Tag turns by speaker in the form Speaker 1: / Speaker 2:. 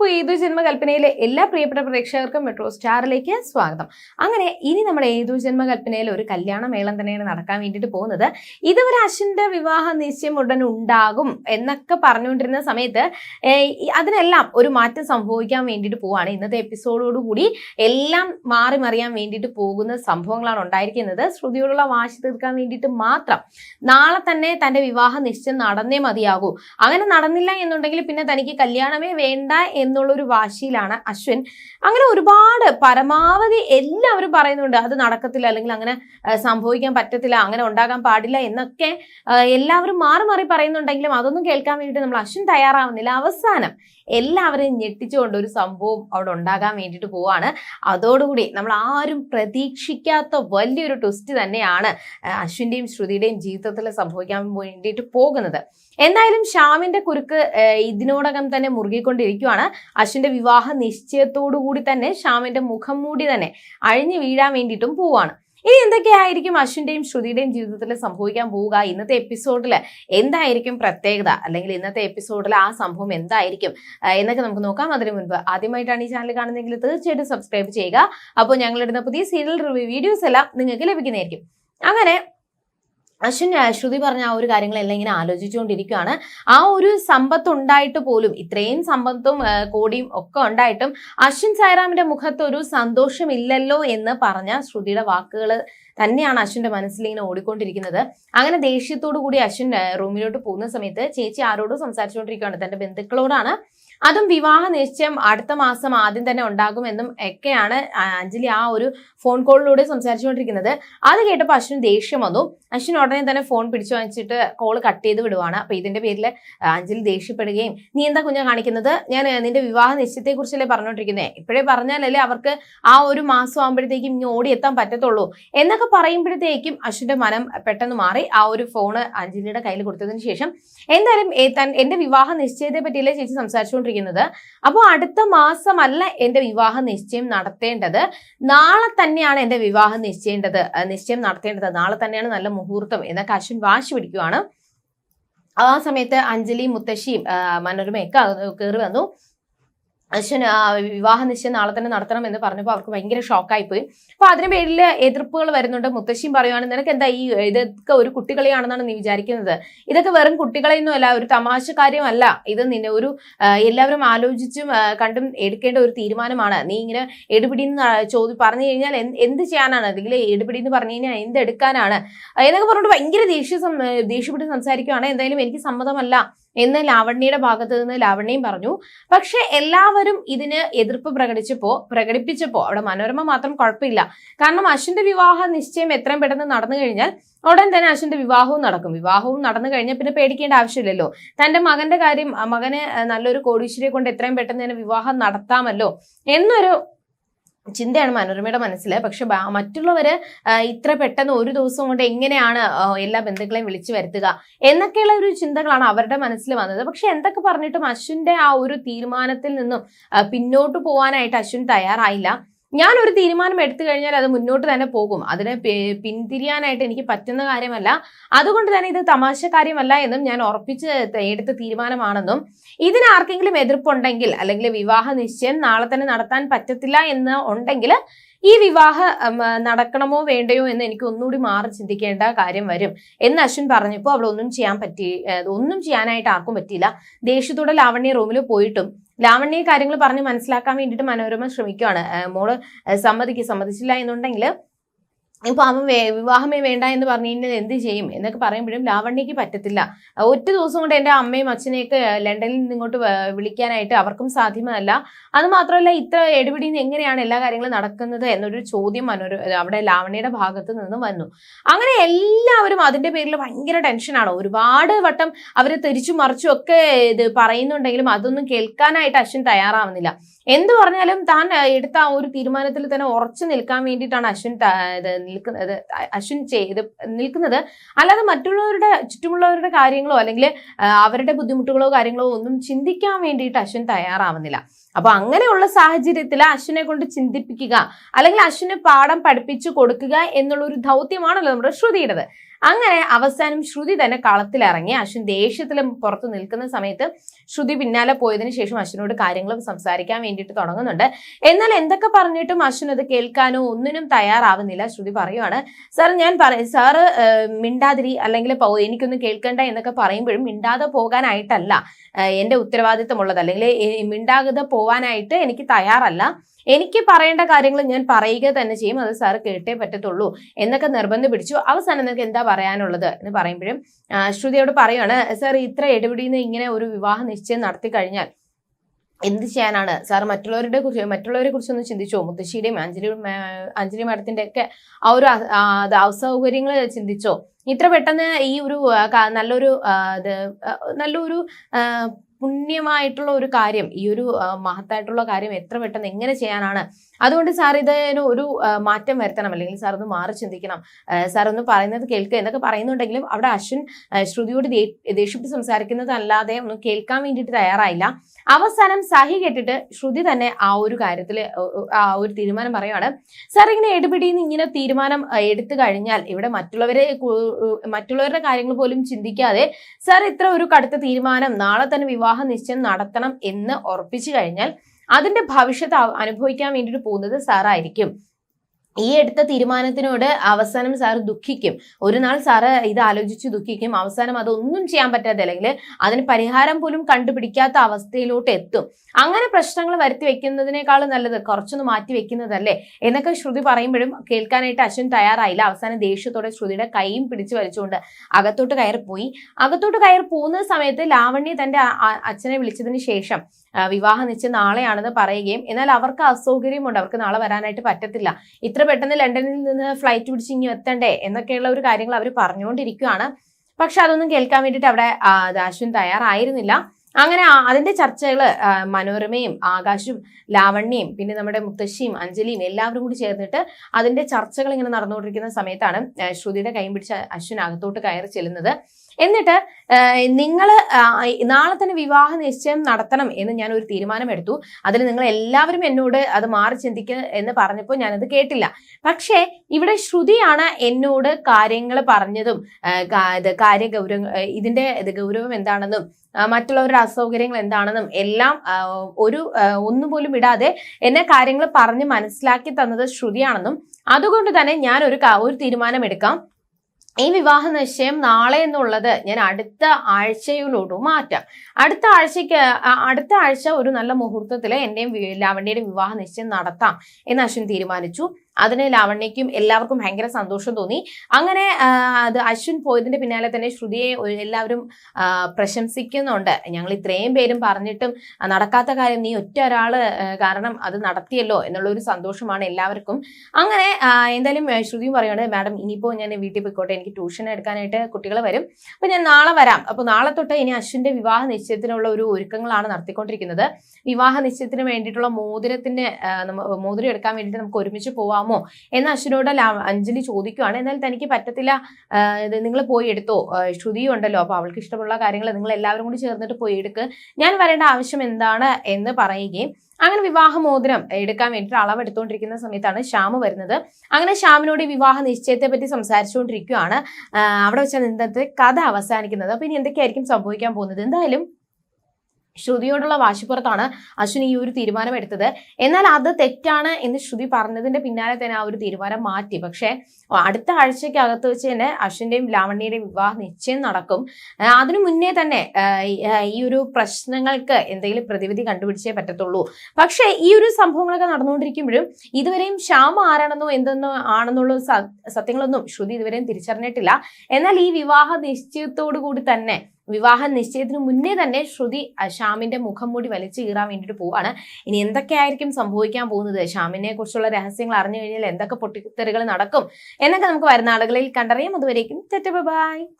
Speaker 1: അപ്പോൾ ഏതു ജന്മകൽപ്പനയിലെ എല്ലാ പ്രിയപ്പെട്ട പ്രേക്ഷകർക്കും മെട്രോ സ്റ്റാറിലേക്ക് സ്വാഗതം. അങ്ങനെ ഇനി നമ്മുടെ ഏതു ജന്മകൽപ്പനയിൽ ഒരു കല്യാണ മേളം തന്നെയാണ് നടക്കാൻ വേണ്ടിയിട്ട് പോകുന്നത്. ഇതുവരെ അശ്വിന്റെ വിവാഹ നിശ്ചയം ഉടൻ ഉണ്ടാകും എന്നൊക്കെ പറഞ്ഞുകൊണ്ടിരുന്ന സമയത്ത് അതിനെല്ലാം ഒരു മാറ്റം സംഭവിക്കാൻ വേണ്ടിയിട്ട് പോവാണ്. ഇന്നത്തെ എപ്പിസോഡോടുകൂടി എല്ലാം മാറി മറിയാൻ വേണ്ടിയിട്ട് പോകുന്ന സംഭവങ്ങളാണ് ഉണ്ടായിരിക്കുന്നത്. ശ്രുതിയോടുള്ള വാശി തീർക്കാൻ വേണ്ടിയിട്ട് മാത്രം നാളെ തന്നെ തന്റെ വിവാഹ നിശ്ചയം നടന്നേ മതിയാകൂ. അങ്ങനെ നടന്നില്ല എന്നുണ്ടെങ്കിൽ പിന്നെ തനിക്ക് കല്യാണമേ വേണ്ട എന്നുള്ളൊരു വാശിയിലാണ് അശ്വിൻ. അങ്ങനെ ഒരുപാട് പരമാവധി എല്ലാവരും പറയുന്നുണ്ട് അത് നടക്കത്തില്ല അല്ലെങ്കിൽ അങ്ങനെ സംഭവിക്കാൻ പറ്റത്തില്ല അങ്ങനെ ഉണ്ടാകാൻ പാടില്ല എന്നൊക്കെ എല്ലാവരും മാറി മാറി പറയുന്നുണ്ടെങ്കിലും അതൊന്നും കേൾക്കാൻ വേണ്ടിയിട്ട് നമ്മൾ അശ്വിൻ തയ്യാറാവുന്നില്ല. അവസാനം എല്ലാവരെയും ഞെട്ടിച്ചുകൊണ്ട് ഒരു സംഭവം അവിടെ ഉണ്ടാകാൻ വേണ്ടിയിട്ട് പോവാണ്. അതോടുകൂടി നമ്മൾ ആരും പ്രതീക്ഷിക്കാത്ത വലിയൊരു ട്വിസ്റ്റ് തന്നെയാണ് അശ്വിന്റെയും ശ്രുതിയുടെയും ജീവിതത്തിൽ സംഭവിക്കാൻ വേണ്ടിയിട്ട് പോകുന്നത്. എന്തായാലും ശ്യാമിന്റെ കുരുക്ക് ഇതിനോടകം തന്നെ മുറുകിക്കൊണ്ടിരിക്കുകയാണ് അശ്വിന്റെ വിവാഹ നിശ്ചയത്തോടു കൂടി തന്നെ ശ്യാമിന്റെ മുഖം മൂടി തന്നെ അഴിഞ്ഞു വീഴാൻ വേണ്ടിയിട്ടും പോവാണ്. ഇനി എന്തൊക്കെയായിരിക്കും അശ്വിന്റെയും ശ്രുതിയുടെയും ജീവിതത്തിൽ സംഭവിക്കാൻ പോവുക? ഇന്നത്തെ എപ്പിസോഡിൽ എന്തായിരിക്കും പ്രത്യേകത? അല്ലെങ്കിൽ ഇന്നത്തെ എപ്പിസോഡിൽ ആ സംഭവം എന്തായിരിക്കും? എന്നൊക്കെ നമുക്ക് നോക്കാം. അതിനു മുൻപ് ആദ്യമായിട്ടാണ് ഈ ചാനൽ കാണുന്നതെങ്കിൽ തീർച്ചയായിട്ടും സബ്സ്ക്രൈബ് ചെയ്യുക. അപ്പോൾ ഞങ്ങളിടുന്ന പുതിയ സീരിയൽ റിവ്യൂ വീഡിയോസ് എല്ലാം നിങ്ങൾക്ക് ലഭിക്കുന്നതായിരിക്കും. അങ്ങനെ അശ്വിൻ ശ്രുതി പറഞ്ഞ ആ ഒരു കാര്യങ്ങളെല്ലാം ഇങ്ങനെ ആലോചിച്ചുകൊണ്ടിരിക്കുകയാണ് ആ ഒരു സമ്പത്ത് ഉണ്ടായിട്ട് പോലും ഇത്രയും സമ്പത്തും കോടിയും ഒക്കെ ഉണ്ടായിട്ടും അശ്വിൻ സായറാമിന്റെ മുഖത്ത് ഒരു സന്തോഷമില്ലല്ലോ എന്ന് പറഞ്ഞ ശ്രുതിയുടെ വാക്കുകൾ തന്നെയാണ് അശ്വിന്റെ മനസ്സിൽ ഇങ്ങനെ ഓടിക്കൊണ്ടിരിക്കുന്നത്. അങ്ങനെ ദേഷ്യത്തോടു കൂടി അശ്വിൻ റൂമിലോട്ട് പോകുന്ന സമയത്ത് ചേച്ചി ആരോടും സംസാരിച്ചുകൊണ്ടിരിക്കുകയാണ്. തന്റെ ബന്ധുക്കളോടാണ്. അതും വിവാഹ നിശ്ചയം അടുത്ത മാസം ആദ്യം തന്നെ ഉണ്ടാകുമെന്നും ഒക്കെയാണ് അഞ്ജലി ആ ഒരു ഫോൺ കോളിലൂടെ സംസാരിച്ചുകൊണ്ടിരിക്കുന്നത്. അത് കേട്ടപ്പോൾ അശ്വിൻ ദേഷ്യം വന്നു. അശ്വിൻ ഉടനെ തന്നെ ഫോൺ പിടിച്ചു വാങ്ങിച്ചിട്ട് കോൾ കട്ട് ചെയ്ത് വിടുവാണ്. അപ്പൊ ഇതിന്റെ പേരിൽ അഞ്ജലി ദേഷ്യപ്പെടുകയും നീ എന്താ കുഞ്ഞാ കാണിക്കുന്നത്? ഞാൻ നിന്റെ വിവാഹ നിശ്ചയത്തെ കുറിച്ചല്ലേ പറഞ്ഞോണ്ടിരിക്കുന്നത് ഇപ്പോഴേ പറഞ്ഞാലല്ലേ അവർക്ക് ആ ഒരു മാസം ആകുമ്പോഴത്തേക്കും ഇനി ഓടിയെത്താൻ പറ്റത്തുള്ളൂ. എന്നൊക്കെ പറയുമ്പോഴത്തേക്കും അശ്വിന്റെ മനം പെട്ടെന്ന് മാറി. ആ ഒരു ഫോണ് അഞ്ജലിയുടെ കയ്യിൽ കൊടുത്തതിന് ശേഷം എന്തായാലും എന്റെ വിവാഹ നിശ്ചയത്തെ പറ്റിയല്ലേ ചേച്ചി സംസാരിച്ചുകൊണ്ടിരിക്കുന്നത് അപ്പോൾ അടുത്ത മാസമല്ല എന്റെ വിവാഹ നിശ്ചയം നടത്തേണ്ടത്. നാളെ തന്നെയാണ് എന്റെ വിവാഹ നിശ്ചയേണ്ടത് നിശ്ചയം നടത്തേണ്ടത്. നാളെ തന്നെയാണ് നല്ല മുഹൂർത്തം എന്നൊക്കെ അശ്വിൻ വാശി പിടിക്കുവാണ്. ആ സമയത്ത് അഞ്ജലി മുത്തശ്ശിയും മനോരമയൊക്കെ കയറി വന്നു. അശ്വൻ വിവാഹ നിശ്ചയം നാളെ തന്നെ നടത്തണം എന്ന് പറഞ്ഞപ്പോൾ അവർക്ക് ഭയങ്കര ഷോക്കായി പോയി അപ്പൊ അതിന് പേരിൽ എതിർപ്പുകൾ വരുന്നുണ്ട്. മുത്തശ്ശിയും പറയുവാണ് നിനക്ക് എന്താ ഈ ഇതൊക്കെ ഒരു കുട്ടികളെയാണെന്നാണ് നീ വിചാരിക്കുന്നത്? ഇതൊക്കെ വെറും കുട്ടികളെയൊന്നും അല്ല ഒരു തമാശ കാര്യമല്ല ഇത് നിന്നെ ഒരു എല്ലാവരും ആലോചിച്ചും കണ്ടും എടുക്കേണ്ട ഒരു തീരുമാനമാണ്. നീ ഇങ്ങനെ എടുപിടി എന്ന് ചോദി പറഞ്ഞു കഴിഞ്ഞാൽ എന്ത് ചെയ്യാനാണ്? അല്ലെങ്കിൽ എടുപിടി എന്ന് പറഞ്ഞു കഴിഞ്ഞാൽ എന്ത് എടുക്കാനാണ്? എന്നൊക്കെ പറഞ്ഞിട്ട് ഭയങ്കര ദേഷ്യ ദേഷ്യപ്പെട്ട് സംസാരിക്കുകയാണ് എന്തായാലും എനിക്ക് സമ്മതമല്ല. എന്ന് ലാവണ്യയുടെ ഭാഗത്ത് നിന്ന് ലാവണ്യയും പറഞ്ഞു. പക്ഷെ എല്ലാവരും ഇതിന് എതിർപ്പ് പ്രകടിച്ചപ്പോ പ്രകടിപ്പിച്ചപ്പോ അവിടെ മനോരമ മാത്രം കുഴപ്പമില്ല. കാരണം അശ്വിന്റെ വിവാഹ നിശ്ചയം എത്രയും പെട്ടെന്ന് നടന്നു കഴിഞ്ഞാൽ ഉടൻ തന്നെ അശ്വിന്റെ വിവാഹവും നടക്കും. വിവാഹവും നടന്നു കഴിഞ്ഞാൽ പിന്നെ പേടിക്കേണ്ട ആവശ്യമില്ലല്ലോ. തന്റെ മകന്റെ കാര്യം മകന് നല്ലൊരു കോടീശ്വരിയെ കൊണ്ട് എത്രയും പെട്ടെന്ന് തന്നെ വിവാഹം നടത്താമല്ലോ എന്നൊരു ചിന്തയാണ് മനോരമയുടെ മനസ്സിൽ പക്ഷെ മറ്റുള്ളവർ ഇത്ര പെട്ടെന്ന് ഒരു ദിവസം കൊണ്ട് എങ്ങനെയാണ് എല്ലാ ബന്ധുക്കളെയും വിളിച്ചു വരുത്തുക എന്നൊക്കെയുള്ള ഒരു ചിന്തകളാണ് അവരുടെ മനസ്സിൽ വന്നത്. പക്ഷെ എന്തൊക്കെ പറഞ്ഞിട്ടും അശ്വിന്റെ ആ ഒരു തീരുമാനത്തിൽ നിന്നും പിന്നോട്ട് പോകാനായിട്ട് അശ്വിൻ തയ്യാറായില്ല. ഞാൻ ഒരു തീരുമാനം എടുത്തു കഴിഞ്ഞാൽ അത് മുന്നോട്ട് തന്നെ പോകും. അതിനെ പിന്തിരിയാനായിട്ട് എനിക്ക് പറ്റുന്ന കാര്യമല്ല. അതുകൊണ്ട് തന്നെ ഇത് തമാശ കാര്യമല്ല എന്നും ഞാൻ ഉറപ്പിച്ച് എടുത്ത തീരുമാനമാണെന്നും. ഇതിന് ആർക്കെങ്കിലും എതിർപ്പുണ്ടെങ്കിൽ അല്ലെങ്കിൽ വിവാഹ നിശ്ചയം നാളെ തന്നെ നടത്താൻ പറ്റത്തില്ല എന്ന് ഉണ്ടെങ്കിൽ ഈ വിവാഹ നടക്കണമോ വേണ്ടയോ എന്ന് എനിക്ക് ഒന്നുകൂടി മാറി ചിന്തിക്കേണ്ട കാര്യം വരും. എന്ന് അശ്വിൻ പറഞ്ഞപ്പോൾ അവളൊന്നും ചെയ്യാൻ പറ്റി ഒന്നും ചെയ്യാനായിട്ട് ആർക്കും പറ്റിയില്ല. ദേഷ്യത്തോടെ ലാവണ്യ റൂമിൽ പോയിട്ടും ലാവണ്യ കാര്യങ്ങൾ പറഞ്ഞ് മനസ്സിലാക്കാൻ വേണ്ടിയിട്ട് മനോരമ ശ്രമിക്കുകയാണ് മോൾ സമ്മതിക്ക് സമ്മതിച്ചില്ല എന്നുണ്ടെങ്കിൽ ഇപ്പൊ അവൻ വിവാഹമേ വേണ്ട എന്ന് പറഞ്ഞു കഴിഞ്ഞാൽ എന്ത് ചെയ്യും? എന്നൊക്കെ പറയുമ്പോഴും ലാവണ്യക്ക് പറ്റത്തില്ല. ഒറ്റ ദിവസം കൊണ്ട് എന്റെ അമ്മയും അച്ഛനെയൊക്കെ ലണ്ടനിൽ നിന്ന് ഇങ്ങോട്ട് വിളിക്കാനായിട്ട് അവർക്കും സാധ്യമല്ല. അത് മാത്രമല്ല ഇത്ര എടുപിടിയിൽ നിന്ന് എങ്ങനെയാണ് എല്ലാ കാര്യങ്ങളും നടക്കുന്നത് എന്നൊരു ചോദ്യം മനോര അവിടെ ലാവണ്യയുടെ ഭാഗത്ത് നിന്ന് വന്നു. അങ്ങനെ എല്ലാവരും അതിന്റെ പേരിൽ ഭയങ്കര ടെൻഷനാണ് ഒരുപാട് വട്ടം അവരെ തിരിച്ചു മറിച്ചും ഒക്കെ ഇത് പറയുന്നുണ്ടെങ്കിലും അതൊന്നും കേൾക്കാനായിട്ട് അശ്വിൻ തയ്യാറാവുന്നില്ല. എന്ത് പറഞ്ഞാലും താൻ എടുത്ത ആ ഒരു തീരുമാനത്തിൽ തന്നെ ഉറച്ചു നിൽക്കാൻ വേണ്ടിയിട്ടാണ് അശ്വിൻ നിൽക്കുന്നത് അശ്വിൻ ചെയ്ത് നിൽക്കുന്നത്. അല്ലാതെ മറ്റുള്ളവരുടെ ചുറ്റുമുള്ളവരുടെ കാര്യങ്ങളോ അല്ലെങ്കിൽ അവരുടെ ബുദ്ധിമുട്ടുകളോ കാര്യങ്ങളോ ഒന്നും ചിന്തിക്കാൻ വേണ്ടിയിട്ട് അശ്വിൻ തയ്യാറാവുന്നില്ല. അപ്പൊ അങ്ങനെയുള്ള സാഹചര്യത്തിൽ അശ്വിനെ കൊണ്ട് ചിന്തിപ്പിക്കുക അല്ലെങ്കിൽ അശ്വിനെ പാഠം പഠിപ്പിച്ചു കൊടുക്കുക എന്നുള്ള ഒരു ദൗത്യമാണല്ലോ നമ്മുടെ ശ്രുതിയുടേത്. അങ്ങനെ അവസാനം ശ്രുതി തന്നെ കളത്തിലിറങ്ങി. അശ്വിൻ ദേഷ്യത്തിലും പുറത്ത് നിൽക്കുന്ന സമയത്ത് ശ്രുതി പിന്നാലെ പോയതിന് ശേഷം അശ്വിനോട് കാര്യങ്ങൾ സംസാരിക്കാൻ വേണ്ടിയിട്ട് തുടങ്ങുന്നുണ്ട്. എന്നാൽ എന്തൊക്കെ പറഞ്ഞിട്ടും അശ്വിൻ അത് കേൾക്കാനോ ഒന്നിനും തയ്യാറാവുന്നില്ല. ശ്രുതി പറയുവാണ് സാർ ഞാൻ പറയും സാറ് മിണ്ടാതിരി അല്ലെങ്കിൽ എനിക്കൊന്നും കേൾക്കണ്ട എന്നൊക്കെ പറയുമ്പോഴും മിണ്ടാതെ പോകാനായിട്ടല്ല എന്റെ ഉത്തരവാദിത്തമുള്ളത്. അല്ലെങ്കിൽ മിണ്ടാതെ പോവാനായിട്ട് എനിക്ക് തയ്യാറല്ല. എനിക്ക് പറയേണ്ട കാര്യങ്ങൾ ഞാൻ പറയുക തന്നെ ചെയ്യും. അത് സാർ കേട്ടേ പറ്റത്തുള്ളൂ. എന്നൊക്കെ നിർബന്ധം പിടിച്ചു. അവസാനം നിങ്ങൾക്ക് എന്താ പറയാനുള്ളത് എന്ന് പറയുമ്പോഴും ശ്രുതിയോട് പറയുകയാണ് സാർ ഇത്ര ഇടപെടിയിൽ നിന്ന് ഇങ്ങനെ ഒരു വിവാഹ നിശ്ചയം നടത്തി കഴിഞ്ഞാൽ എന്ത് ചെയ്യാനാണ്? സാർ മറ്റുള്ളവരുടെ കുറിച്ച് മറ്റുള്ളവരെ കുറിച്ചൊന്ന് ചിന്തിച്ചോ? മുത്തശ്ശിയുടെയും അഞ്ജലി അഞ്ജലി മാഡത്തിന്റെ ഒക്കെ ആ ഒരു അസൗകര്യങ്ങൾ ചിന്തിച്ചോ? ഇത്ര പെട്ടെന്ന് ഈ ഒരു നല്ലൊരു നല്ലൊരു പുണ്യമായിട്ടുള്ള ഒരു കാര്യം ഈ ഒരു മഹത്തായിട്ടുള്ള കാര്യം എത്ര പെട്ടെന്ന് എങ്ങനെ ചെയ്യാനാണ്? അതുകൊണ്ട് സാർ ഇതിന് ഒരു മാറ്റം വരുത്തണം. അല്ലെങ്കിൽ സാർ ഒന്ന് മാറി ചിന്തിക്കണം. സാർ ഒന്ന് പറയുന്നത് കേൾക്കുക എന്നൊക്കെ പറയുന്നുണ്ടെങ്കിലും അവിടെ അശ്വിൻ ശ്രുതിയോട് ദേഷ്യപ്പെട്ട് സംസാരിക്കുന്നത് അല്ലാതെ ഒന്നും കേൾക്കാൻ വേണ്ടിയിട്ട് തയ്യാറായില്ല. അവസാനം സഹി കേട്ടിട്ട് ശ്രുതി തന്നെ ആ ഒരു കാര്യത്തിൽ ആ ഒരു തീരുമാനം പറയുവാണ്. സാർ ഇങ്ങനെ എടുപിടിയിൽ ഇങ്ങനെ തീരുമാനം എടുത്തു കഴിഞ്ഞാൽ ഇവിടെ മറ്റുള്ളവരെ മറ്റുള്ളവരുടെ കാര്യങ്ങൾ പോലും ചിന്തിക്കാതെ സാർ ഇത്ര ഒരു കടുത്ത തീരുമാനം നാളെ തന്നെ വിവാഹ നിശ്ചയം നടത്തണം എന്ന് ഉറപ്പിച്ചു കഴിഞ്ഞാൽ അതിന്റെ ഭവിഷ്യത്ത് അനുഭവിക്കാൻ വേണ്ടിയിട്ട് പോകുന്നത് സാറായിരിക്കും. ഈ എടുത്ത തീരുമാനത്തിനോട് അവസാനം സാർ ദുഃഖിക്കും. ഒരു നാൾ സാറ് ഇത് ആലോചിച്ച് ദുഃഖിക്കും. അവസാനം അതൊന്നും ചെയ്യാൻ പറ്റാതെ അല്ലെങ്കിൽ അതിന് പരിഹാരം പോലും കണ്ടുപിടിക്കാത്ത അവസ്ഥയിലോട്ട് എത്തും. അങ്ങനെ പ്രശ്നങ്ങൾ വരുത്തി വെക്കുന്നതിനേക്കാൾ നല്ലത് കുറച്ചൊന്ന് മാറ്റി വെക്കുന്നതല്ലേ? എന്നൊക്കെ ശ്രുതി പറയുമ്പോഴും കേൾക്കാനായിട്ട് അശ്വിൻ തയ്യാറായില്ല. അവസാനം ദേഷ്യത്തോടെ ശ്രുതിയുടെ കൈയും പിടിച്ചു വലിച്ചുകൊണ്ട് അകത്തോട്ട് കയറി പോയി അകത്തോട്ട് കയറി പോകുന്ന സമയത്ത് ലാവണ്യ തന്റെ അച്ഛനെ വിളിച്ചതിന് ശേഷം വിവാഹ നിശ്ചയം നാളെയാണെന്ന് പറയുകയും എന്നാൽ അവർക്ക് അസൗകര്യമുണ്ട്. അവർക്ക് നാളെ വരാനായിട്ട് പറ്റത്തില്ല. ഇത്ര പെട്ടെന്ന് ലണ്ടനിൽ നിന്ന് ഫ്ലൈറ്റ് പിടിച്ച് ഇനി എത്തണ്ടേ എന്നൊക്കെയുള്ള ഒരു കാര്യങ്ങൾ അവർ പറഞ്ഞുകൊണ്ടിരിക്കുകയാണ്. പക്ഷെ അതൊന്നും കേൾക്കാൻ വേണ്ടിയിട്ട് അവിടെ അശ്വിൻ തയ്യാറായിരുന്നില്ല. അങ്ങനെ അതിന്റെ ചർച്ചകൾ മനോരമയും ആകാശും ലാവണ്യയും പിന്നെ നമ്മുടെ മുത്തശ്ശിയും അഞ്ജലിയും എല്ലാവരും കൂടി ചേർന്നിട്ട് അതിന്റെ ചർച്ചകൾ ഇങ്ങനെ നടന്നുകൊണ്ടിരിക്കുന്ന സമയത്താണ് ശ്രുതിയുടെ കൈ പിടിച്ച അശ്വിൻ അകത്തോട്ട് കയറി ചെല്ലുന്നത്. എന്നിട്ട് നിങ്ങൾ നാളെ തന്നെ വിവാഹ നിശ്ചയം നടത്തണം എന്ന് ഞാൻ ഒരു തീരുമാനമെടുത്തു. അതിൽ നിങ്ങൾ എല്ലാവരും എന്നോട് അത് മാറി ചിന്തിക്കുക എന്ന് പറഞ്ഞപ്പോൾ ഞാനത് കേട്ടില്ല. പക്ഷേ ഇവിടെ ശ്രുതിയാണ് എന്നോട് കാര്യങ്ങൾ പറഞ്ഞതും ഇത് കാര്യ ഗൗരവ ഇതിന്റെ ഇത് ഗൗരവം എന്താണെന്നും മറ്റുള്ളവരുടെ അസൗകര്യങ്ങൾ എന്താണെന്നും എല്ലാം ഒരു ഒന്നും ഒന്നുപോലും വിടാതെ എന്നെ കാര്യങ്ങൾ പറഞ്ഞ് മനസ്സിലാക്കി തന്നത് ശ്രുതിയാണെന്നും അതുകൊണ്ട് തന്നെ ഞാൻ ഒരു ഒരു തീരുമാനമെടുക്കാം. ഈ വിവാഹ നിശ്ചയം നാളെ എന്നുള്ളത് ഞാൻ അടുത്ത ആഴ്ചയിലോട്ട് മാറ്റാം. അടുത്ത ആഴ്ചക്ക് അടുത്ത ആഴ്ച ഒരു നല്ല മുഹൂർത്തത്തിൽ എന്റെയും വി- ലാവണ്യയുടെയും വിവാഹ നിശ്ചയം നടത്താം എന്ന് അശ്വിൻ തീരുമാനിച്ചു. അതിന് ലാവണ്യയ്ക്കും എല്ലാവർക്കും ഭയങ്കര സന്തോഷം തോന്നി. അങ്ങനെ അത് അശ്വിൻ പോയതിന്റെ പിന്നാലെ തന്നെ ശ്രുതിയെ എല്ലാവരും പ്രശംസിക്കുന്നുണ്ട്. ഞങ്ങൾ ഇത്രയും പേരും പറഞ്ഞിട്ടും നടക്കാത്ത കാര്യം നീ ഒറ്റ ഒരാൾ കാരണം അത് നടത്തിയല്ലോ എന്നുള്ള ഒരു സന്തോഷമാണ് എല്ലാവർക്കും. അങ്ങനെ എന്തായാലും ശ്രുതിയും പറയുകയാണ് മാഡം ഇനിയിപ്പോ ഞാൻ വീട്ടിൽ പോയിക്കോട്ടെ എനിക്ക് ട്യൂഷൻ എടുക്കാനായിട്ട് കുട്ടികൾ വരും. അപ്പൊ ഞാൻ നാളെ വരാം. അപ്പൊ നാളെ തൊട്ട് ഇനി അശ്വിന്റെ വിവാഹ നിശ്ചയത്തിനുള്ള ഒരു ഒരുക്കങ്ങളാണ് നടത്തിക്കൊണ്ടിരിക്കുന്നത്. വിവാഹ നിശ്ചയത്തിന് വേണ്ടിയിട്ടുള്ള മോതിരത്തിന്റെ മോതിരം എടുക്കാൻ വേണ്ടിയിട്ട് നമുക്ക് ഒരുമിച്ച് പോവാമോ എന്ന് അശ്വിനോട് അഞ്ജലി ചോദിക്കുവാണ്. എന്നാൽ തനിക്ക് പറ്റത്തില്ല. നിങ്ങൾ പോയി എടുത്തോ? ശ്രുതി ഉണ്ടല്ലോ. അപ്പൊ അവൾക്ക് ഇഷ്ടമുള്ള കാര്യങ്ങൾ നിങ്ങൾ എല്ലാവരും കൂടി ചേർന്നിട്ട് പോയി എടുക്ക്. ഞാൻ വരേണ്ട ആവശ്യം എന്താണ് എന്ന് പറയുകയും അങ്ങനെ വിവാഹമോദനം മോതിരം എടുക്കാൻ വേണ്ടിയിട്ട് അളവെടുത്തുകൊണ്ടിരിക്കുന്ന സമയത്താണ് ശ്യാമ് വരുന്നത്. അങ്ങനെ ശ്യാമിനോട് ഈ വിവാഹ നിശ്ചയത്തെ പറ്റി സംസാരിച്ചുകൊണ്ടിരിക്കുകയാണ് അവിടെ വെച്ചാണ് ഇന്നത്തെ കഥ അവസാനിക്കുന്നത്. അപ്പൊ ഇനി എന്തൊക്കെയായിരിക്കും സംഭവിക്കാൻ പോകുന്നത്? എന്തായാലും ശ്രുതിയോടുള്ള വാശിപ്പുറത്താണ് അശ്വിൻ ഈ ഒരു തീരുമാനം എടുത്തത്. എന്നാൽ അത് തെറ്റാണ് എന്ന് ശ്രുതി പറഞ്ഞതിന്റെ പിന്നാലെ തന്നെ ആ ഒരു തീരുമാനം മാറ്റി. പക്ഷേ അടുത്ത ആഴ്ചക്കകത്ത് വെച്ച് തന്നെ അശ്വിന്റെയും ലാവണ്യയുടെയും വിവാഹ നിശ്ചയം നടക്കും. അതിനു മുന്നേ തന്നെ ഈ- ഒരു പ്രശ്നങ്ങൾക്ക് എന്തെങ്കിലും പ്രതിവിധി കണ്ടുപിടിച്ചേ പറ്റത്തുള്ളൂ. പക്ഷേ ഈ ഒരു സംഭവങ്ങളൊക്കെ നടന്നുകൊണ്ടിരിക്കുമ്പോഴും ഇതുവരെയും ശ്യാമ ആരാണെന്നോ എന്തെന്നോ ആണെന്നുള്ള സത്യങ്ങളൊന്നും ശ്രുതി ഇതുവരെയും തിരിച്ചറിഞ്ഞിട്ടില്ല. എന്നാൽ ഈ വിവാഹ നിശ്ചയത്തോടു കൂടി തന്നെ വിവാഹ നിശ്ചയത്തിന് മുന്നേ തന്നെ ശ്രുതി ശ്യാമിന്റെ മുഖം മൂടി വലിച്ചു കീറാൻ വേണ്ടിയിട്ട് പോവാണ്. ഇനി എന്തൊക്കെയായിരിക്കും സംഭവിക്കാൻ പോകുന്നത്? ശ്യാമിനെ കുറിച്ചുള്ള രഹസ്യങ്ങൾ അറിഞ്ഞു കഴിഞ്ഞാൽ എന്തൊക്കെ പൊട്ടിത്തെറികൾ നടക്കും എന്നൊക്കെ നമുക്ക് വരുന്ന ആളുകളിൽ കണ്ടറിയാം. അതുവരേക്കും ബൈ.